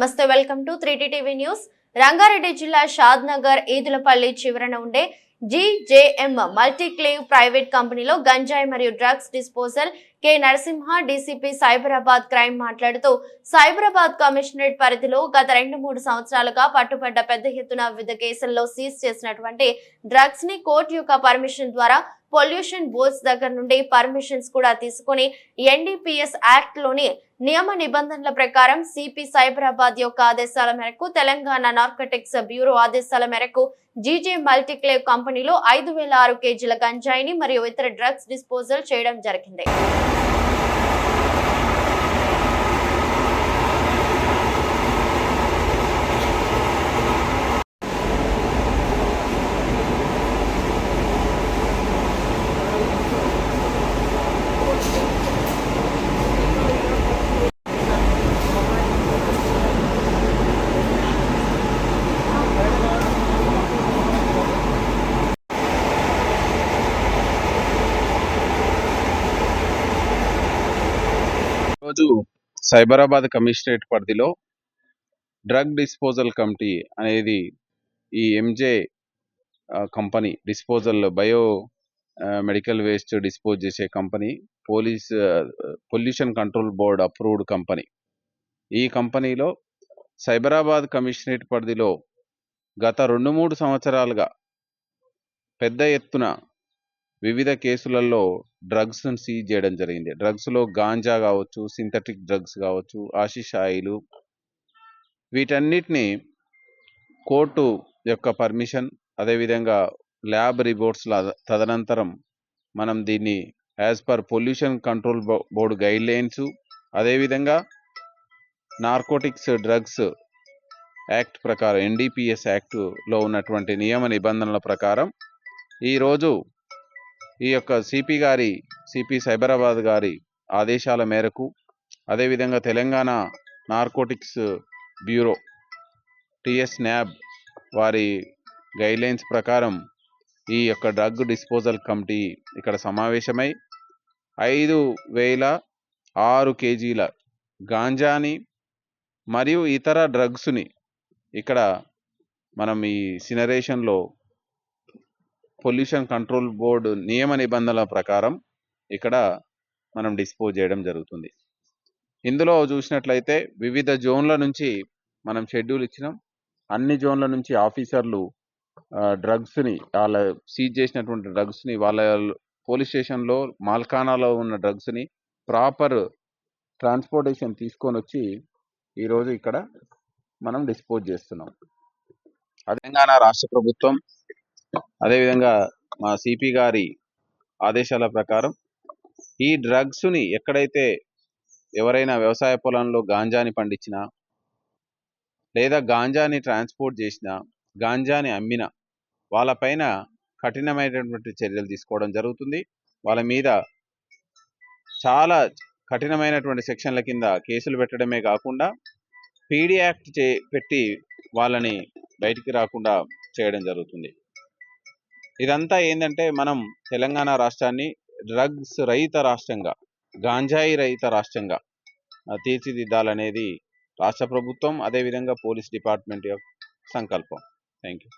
నమస్తే welcome to three TV news. Rangareddy జిల్లా షాద్ నగర్ ఈదులపల్లి చివరన ఉండే జీజేఎం మల్టీక్లేవ్ ప్రైవేట్ కంపెనీలో గంజాయి మరియు drugs disposal K. Narasimha DCP Cyberabad crime మాట్లాడుతూ సైబరాబాద్ కమిషనరేట్ పరిధిలో గత రెండు మూడు సంవత్సరాలుగా పట్టుబడ్డ పెద్ద ఎత్తున వివిధ కేసుల్లో సీజ్ చేసినటువంటి డ్రగ్స్ని కోర్టు యొక్క పర్మిషన్ ద్వారా పొల్యూషన్ బోర్డ్స్ దగ్గర నుండి పర్మిషన్స్ కూడా తీసుకుని ఎన్డీపీఎస్ యాక్ట్లోని నియమ నిబంధనల ప్రకారం సిపి సైబరాబాద్ యొక్క ఆదేశాల మేరకు తెలంగాణ నార్కటిక్స్ బ్యూరో ఆదేశాల మేరకు జీజే మల్టీక్లేవ్ కంపెనీలో ఐదు వేల ఆరు కేజీల గంజాయిని మరియు ఇతర డ్రగ్స్ డిస్పోజల్ చేయడం జరిగింది. రోజు సైబరాబాద్ కమిషనరేట్ పరిధిలో డ్రగ్ డిస్పోజల్ కమిటీ అనేది ఈ MJ company disposal bio medical waste dispose చేసే company police pollution control board approved company. ఈ కంపెనీలో సైబరాబాద్ కమిషనరేట్ పరిధిలో గత రెండు మూడు సంవత్సరాలుగా పెద్ద ఎత్తున వివిధ కేసులలో డ్రగ్స్ను సీజ్ చేయడం జరిగింది. డ్రగ్స్లో గాంజా కావచ్చు సింథటిక్ డ్రగ్స్ కావచ్చు ఆశిష్ ఆయిలు వీటన్నిటిని కోర్టు యొక్క పర్మిషన్ అదేవిధంగా ల్యాబ్ రిపోర్ట్స్ల తదనంతరం మనం దీన్ని as per pollution control board guidelines అదేవిధంగా నార్కోటిక్స్ డ్రగ్స్ యాక్ట్ ప్రకారం ఎన్డీపీఎస్ యాక్ట్లో ఉన్నటువంటి నియమ నిబంధనల ప్రకారం ఈరోజు ఈ యొక్క సిపి గారి సిపి సైబరాబాద్ గారి ఆదేశాల మేరకు అదేవిధంగా Telangana narcotics bureau TS NAB వారి గైడ్లైన్స్ ప్రకారం ఈ యొక్క డ్రగ్ డిస్పోజల్ కమిటీ ఇక్కడ సమావేశమై ఐదు వేల ఆరు కేజీల గాంజాని మరియు ఇతర డ్రగ్స్ని ఇక్కడ మనం ఈ సినరేషన్లో పొల్యూషన్ కంట్రోల్ బోర్డు నియమ నిబంధనల ప్రకారం ఇక్కడ మనం డిస్పోజ్ చేయడం జరుగుతుంది. ఇందులో చూసినట్లయితే వివిధ జోన్ల నుంచి మనం షెడ్యూల్ ఇచ్చినాం. అన్ని జోన్ల నుంచి ఆఫీసర్లు డ్రగ్స్ని వాళ్ళ సీజ్ చేసినటువంటి డ్రగ్స్ని వాళ్ళ పోలీస్ స్టేషన్లో మాల్కానాలో ఉన్న డ్రగ్స్ని ప్రాపర్ ట్రాన్స్పోర్టేషన్ తీసుకొని వచ్చి ఈరోజు ఇక్కడ మనం డిస్పోజ్ చేస్తున్నాం. తెలంగాణ రాష్ట్ర ప్రభుత్వం అదేవిధంగా మా సిపి గారి ఆదేశాల ప్రకారం ఈ డ్రగ్స్ని ఎక్కడైతే ఎవరైనా వ్యవసాయ పొలంలో గాంజాని పండించినా లేదా గాంజాని ట్రాన్స్పోర్ట్ చేసినా గాంజాని అమ్మినా వాళ్ళపైన కఠినమైనటువంటి చర్యలు తీసుకోవడం జరుగుతుంది. వాళ్ళ మీద చాలా కఠినమైనటువంటి సెక్షన్ల కింద కేసులు పెట్టడమే కాకుండా పీడీ యాక్ట్ చే పెట్టి వాళ్ళని బయటికి రాకుండా చేయడం జరుగుతుంది. ఇదంతా ఏంటంటే మనం తెలంగాణ రాష్ట్రాన్ని డ్రగ్స్ రహిత రాష్ట్రంగా గాంజాయి రహిత రాష్ట్రంగా తీర్చిదిద్దాలనేది రాష్ట్ర ప్రభుత్వం అదేవిధంగా పోలీస్ డిపార్ట్మెంట్ యొక్క సంకల్పం. Thank you